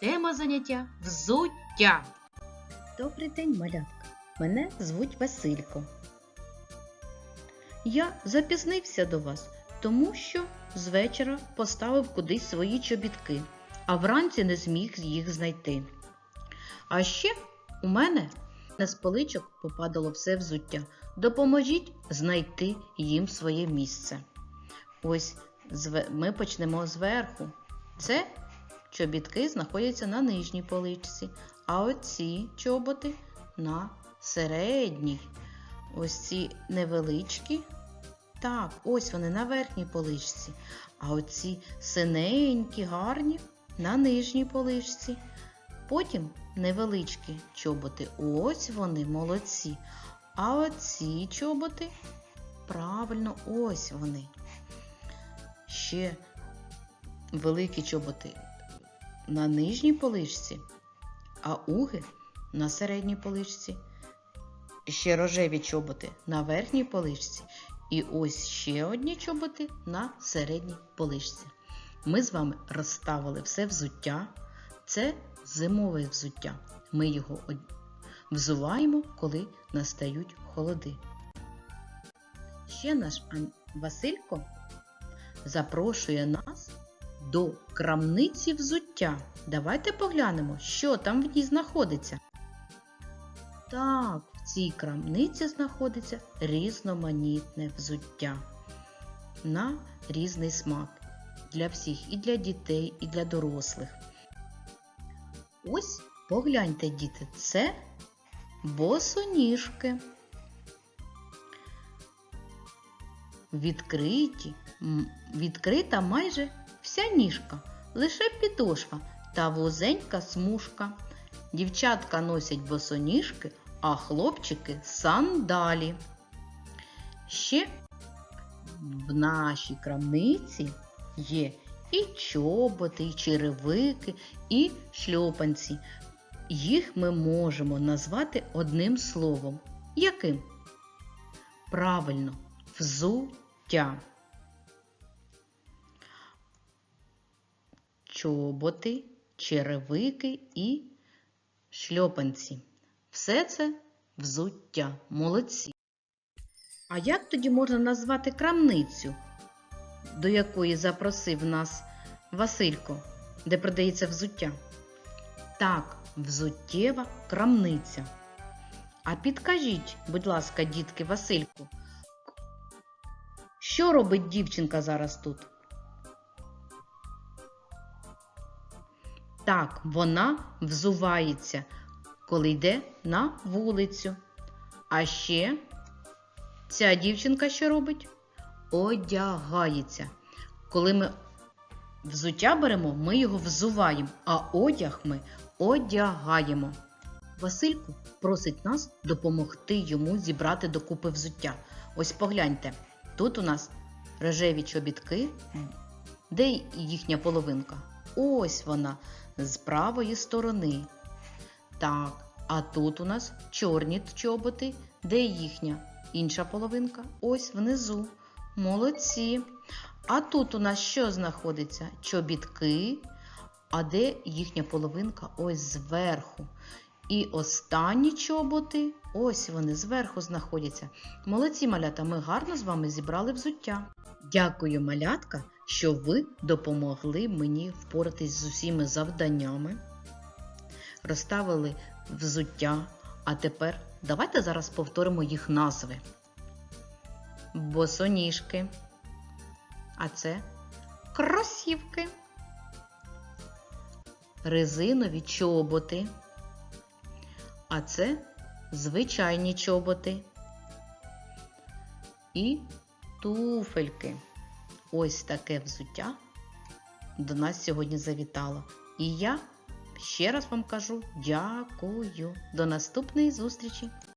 Тема заняття взуття. Добрий день, малятка. Мене звуть Василько. Я запізнився до вас, тому що з вечора поставив кудись свої чобітки, а вранці не зміг їх знайти. А ще у мене на з поличок попадало все взуття. Допоможіть знайти їм своє місце. Ось ми почнемо зверху. Це чобітки знаходяться на нижній поличці, а оці чоботи на середній. Ось ці невеличкі. Так, ось вони на верхній поличці. А оці синенькі, гарні на нижній поличці. Потім невеличкі чоботи. Ось вони молодці. А оці чоботи, правильно, ось вони. Ще великі чоботи на нижній поличці, а уги на середній поличці. Ще рожеві чоботи на верхній поличці. І ось ще одні чоботи на середній поличці. Ми з вами розставили все взуття. Це зимове взуття. Ми його взуваємо, коли настають холоди. Ще наш Василько запрошує нас до крамниці взуття. Давайте поглянемо, що там в ній знаходиться. Так, в цій крамниці знаходиться різноманітне взуття на різний смак для всіх, і для дітей, і для дорослих. Ось погляньте, діти, це босоніжки. Відкриті, відкрита майже вся ніжка, лише підошва та вузенька смужка. Дівчатка носять босоніжки, а хлопчики сандалі. Ще в нашій крамниці є і чоботи, і черевики, і шльопанці. Їх ми можемо назвати одним словом. Яким? Правильно, взуття. Чоботи, черевики і шльопанці. Все це взуття. Молодці. А як тоді можна назвати крамницю, до якої запросив нас Василько, де продається взуття? Так, взуттєва крамниця. А підкажіть, будь ласка, дітки Васильку, що робить дівчинка зараз тут? Так, вона взувається, коли йде на вулицю. А ще ця дівчинка що робить? Одягається. Коли ми взуття беремо, ми його взуваємо, а одяг ми одягаємо. Василько просить нас допомогти йому зібрати докупи взуття. Ось погляньте, тут у нас рожеві чобітки, де їхня половинка? Ось вона з правої сторони. Так, а тут у нас чорні чоботи, де їхня інша половинка? Ось внизу. Молодці. А тут у нас що знаходиться? Чобітки, а де їхня половинка? Ось зверху. І останні чоботи, ось вони зверху знаходяться. Молодці малята, ми гарно з вами зібрали взуття. Дякую, малятка, що ви допомогли мені впоратись з усіма завданнями. Розставили взуття. А тепер давайте зараз повторимо їх назви. Босоніжки. А це кросівки. Резинові чоботи. А це звичайні чоботи. І туфельки. Ось таке взуття до нас сьогодні завітало. І я ще раз вам кажу дякую. До наступної зустрічі!